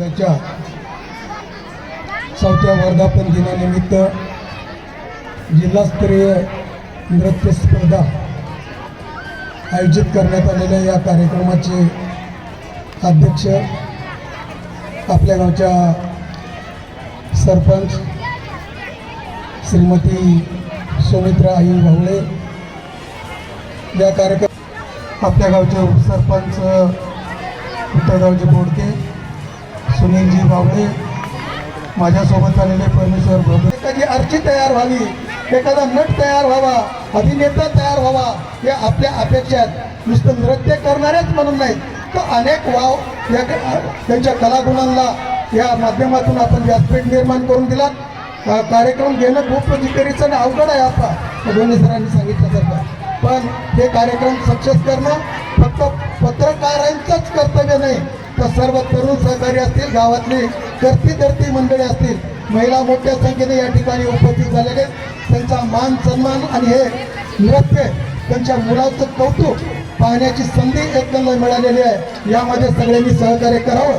त्याच्या चौथ्या वर्धापन दिनानिमित्त जिल्हास्तरीय नृत्य स्पर्धा आयोजित करण्यात आलेल्या या कार्यक्रमाचे अध्यक्ष आपल्या गावच्या सरपंच श्रीमती सुमित्रा आई भावळे या कार्यक्रम आपल्या गावचे उपसरपंच उत्तरगावचे बोडके सुनीलजी बाबळे माझ्यासोबत आलेले परमेश्वर भोगे एखादी अर्ची तयार व्हावी एखादा नट तयार व्हावा अभिनेता तयार व्हावा हे आपल्या अपेक्षा आहेत नुसतं नृत्य करणारेच म्हणून नाही तर अनेक वाव या त्यांच्या कलागुणांना या माध्यमातून आपण व्यासपीठ निर्माण करून दिलात. कार्यक्रम घेणं खूप म्हणजे जिकरीचं आणि अवघड आहे आता. दोन्ही सरांनी सांगितल्यासारखं पण हे कार्यक्रम सक्सेस करणं फक्त पत्रकारांचंच कर्तव्य नाही तर सर्व तरुण सहकारी असतील गावातली करती धरती मंडळी असतील महिला मोठ्या संख्येने या ठिकाणी उपस्थित झालेले त्यांचा मान सन्मान आणि हे नृत्य त्यांच्या मुलाचं कौतुक पाहण्याची संधी एकदा मिळालेली आहे. यामध्ये सगळ्यांनी सहकार्य करावं.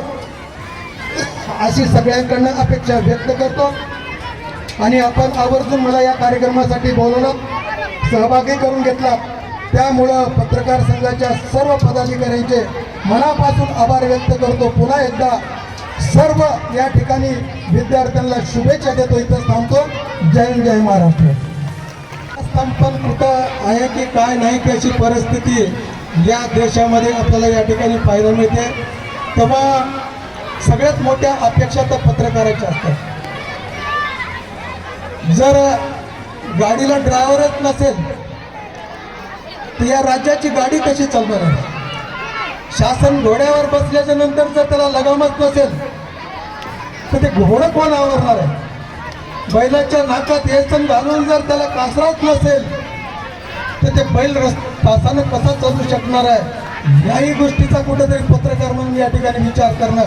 अशी सगळ्यांकडनं अपेक्षा व्यक्त करतो. आणि आपण आवर्जून मला या कार्यक्रमासाठी बोलवलं सहभागी करून घेतला. त्यामुळं पत्रकार संघाच्या सर्व पदाधिकाऱ्यांचे मनापासून आभार व्यक्त करतो. पुन्हा एकदा सर्व या ठिकाणी विद्यार्थ्यांना शुभेच्छा देतो. इथं थांबतो. जय जय महाराष्ट्र. स्तंपन कुठं आहे की काय नाही की अशी परिस्थिती या देशामध्ये आपल्याला या ठिकाणी पाहायला मिळते. तेव्हा सगळ्यात मोठ्या अपेक्षा तर पत्रकाराच्या असतात. जर गाडीला ड्रायव्हरच नसेल तर या राज्याची गाडी कशी चालणार आहे? शासन घोड्यावर बसल्याच्या नंतर जर त्याला लगामच नसेल तर ते घोडं कोण आवरणार आहे? बैलाच्या नाकात येसन घालून जर त्याला कासराच नसेल तर ते बैल रस तासानं कसा चालू शकणार आहे? याही गोष्टीचा कुठेतरी पत्रकार म्हणून या ठिकाणी विचार करणं.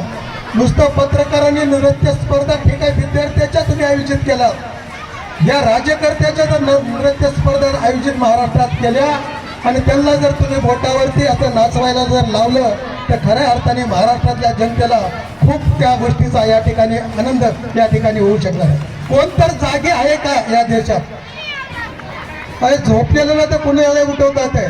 नुसतं पत्रकारांनी नृत्य स्पर्धा ठीक आहे विद्यार्थ्याच्या तुम्ही आयोजित केला. या राज्यकर्त्याच्या जर न- नृत्य स्पर्धा आयोजित महाराष्ट्रात केल्या. आणि त्यांना जर तुम्ही बोटावरती असं नाचवायला जर लावलं तर खऱ्या अर्थाने महाराष्ट्रातल्या जनतेला खूप त्या गोष्टीचा या ठिकाणी आनंद या ठिकाणी होऊ शकणार आहे. कोण तर जागे आहे का या देशात? अरे झोपलेल्याला तर कुणाला उठवतात आहे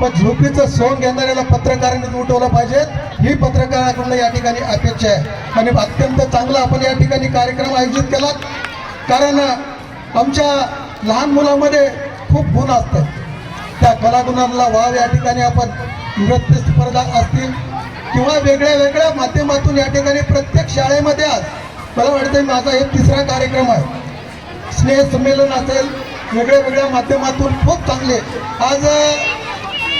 पण झोपीचं सोंग घेणाऱ्याला पत्रकारांनी उठवलं पाहिजेत. ही पत्रकाराकडून या ठिकाणी अपेक्षा आहे. आणि अत्यंत चांगला आपण या ठिकाणी कार्यक्रम आयोजित केला कारण आमच्या लहान मुलामध्ये खूप गुण असतात. त्या कलागुणांना वाव या ठिकाणी आपण नृत्य स्पर्धा असतील किंवा वेगळ्या वेगळ्या माध्यमातून या ठिकाणी प्रत्येक शाळेमध्ये आज मला वाटतं माझा हे तिसरा कार्यक्रम आहे. स्नेह संमेलन असेल वेगळ्या वेगळ्या माध्यमातून खूप चांगले. आज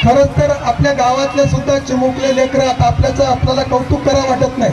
खरंच तर आपल्या गावातले सुद्धा चिमुकले लेकरं आता आपल्याचं आपल्याला कौतुक करा वाटत नाही.